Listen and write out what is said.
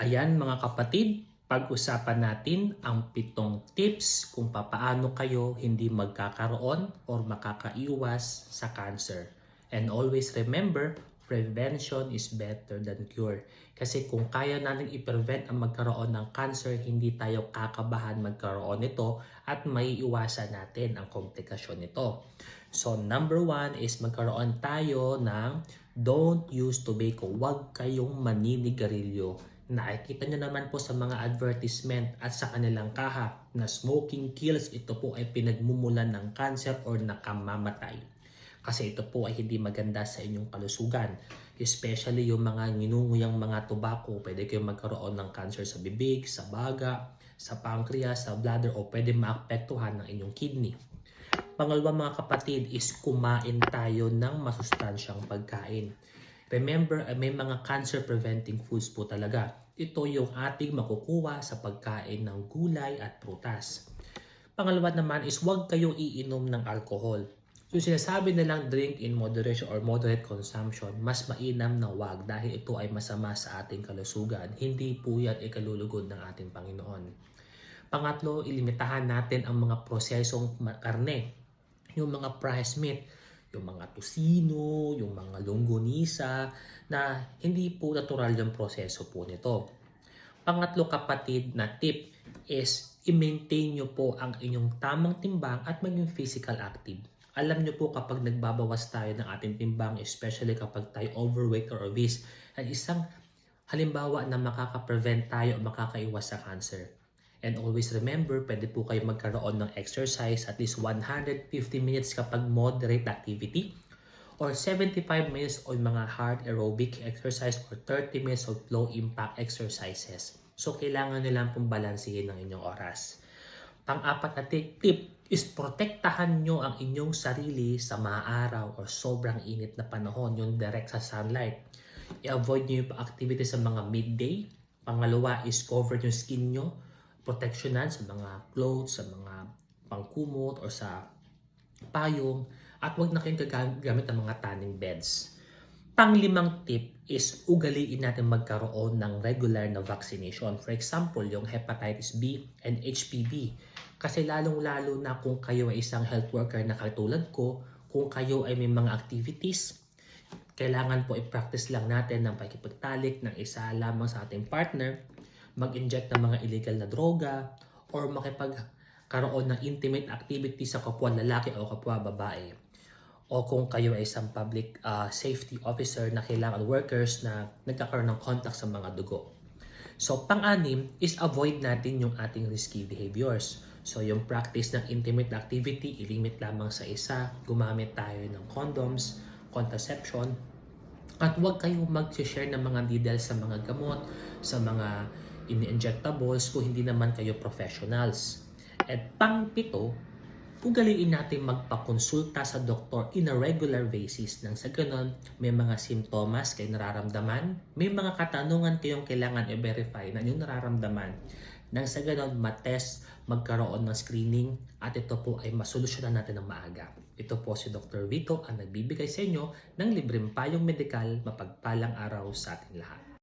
Ayan mga kapatid, pag-usapan natin ang pitong tips kung papaano kayo hindi magkakaroon or makakaiwas sa cancer. And always remember, prevention is better than cure. Kasi kung kaya natin i-prevent ang magkaroon ng cancer, hindi tayo kakabahan magkaroon nito at may iwasan natin ang komplikasyon nito. So number one is magkaroon tayo ng don't use tobacco. Huwag kayong maninigarilyo. Nakikita nyo naman po sa mga advertisement at sa kanilang kaha na smoking kills, ito po ay pinagmumulan ng cancer or nakamamatay. Kasi ito po ay hindi maganda sa inyong kalusugan. Especially yung mga nginunguyang mga tobacco, pwede kayong magkaroon ng cancer sa bibig, sa baga, sa pancreas, sa bladder, o pwede maapektuhan ng inyong kidney. Pangalawa mga kapatid is kumain tayo ng masustansyang pagkain. Remember, ay may mga cancer preventing foods po talaga. Ito yung ating makukuha sa pagkain ng gulay at prutas. Pangalawa naman is huwag kayong iinom ng alcohol. Yung sinasabi nilang drink in moderation or moderate consumption, mas mainam na wag dahil ito ay masama sa ating kalusugan. Hindi po yan ikalulugod ng ating Panginoon. Pangatlo, ilimitahan natin ang mga prosesong karne. Yung mga price meat, yung mga tusino, yung mga longganisa, na hindi po natural yung proseso po nito. Pangatlo kapatid na tip is i-maintain nyo po ang inyong tamang timbang at maging physical active. Alam nyo po kapag nagbabawas tayo ng ating timbang, especially kapag tayo overweight or obese, ay isang halimbawa na makaka-prevent tayo o makakaiwas sa cancer. And always remember, pwede po kayo magkaroon ng exercise at least 150 minutes kapag moderate activity or 75 minutes o mga hard aerobic exercise or 30 minutes of low impact exercises. So, kailangan nyo lang pong balansihin ng inyong oras. Pang-apat na tip is protektahan nyo ang inyong sarili sa maaraw or sobrang init na panahon, yung direct sa sunlight. I-avoid nyo yung activity sa mga midday. Pangalawa is cover yung skin nyo. Protectionan sa mga clothes, sa mga pangkumot or sa payong. At huwag na kayong gagamit ng mga tanning beds. Panglimang tip is ugaliin natin magkaroon ng regular na vaccination. For example, yung hepatitis B and HPV. Kasi lalong-lalo na kung kayo ay isang health worker na katulad ko, kung kayo ay may mga activities, kailangan po i-practice lang natin ng pakipagtalik ng isa lamang sa ating partner, mag-inject ng mga illegal na droga, or makipagkaroon ng intimate activity sa kapwa lalaki o kapwa babae o kung kayo ay isang public uh, safety officer na kailangan workers na nagkakaroon ng contact sa mga dugo. So, pang-anim is avoid natin yung ating risky behaviors. So, yung practice ng intimate activity, ilimit lamang sa isa, gumamit tayo ng condoms, contraception, at huwag kayong mag-share ng mga details sa mga gamot, sa mga ini-injectables kung hindi naman kayo professionals. At pang-pito, ugaliin natin magpakonsulta sa doktor in a regular basis nang sa ganon may mga simptomas kayo nararamdaman, may mga katanungan kayong kailangan i-verify na yung nararamdaman nang sa ganon matest, magkaroon ng screening at ito po ay masolusyonan natin ng maaga. Ito po si Dr. Vito ang nagbibigay sa inyo ng libreng payong medikal mapagpalang araw sa ating lahat.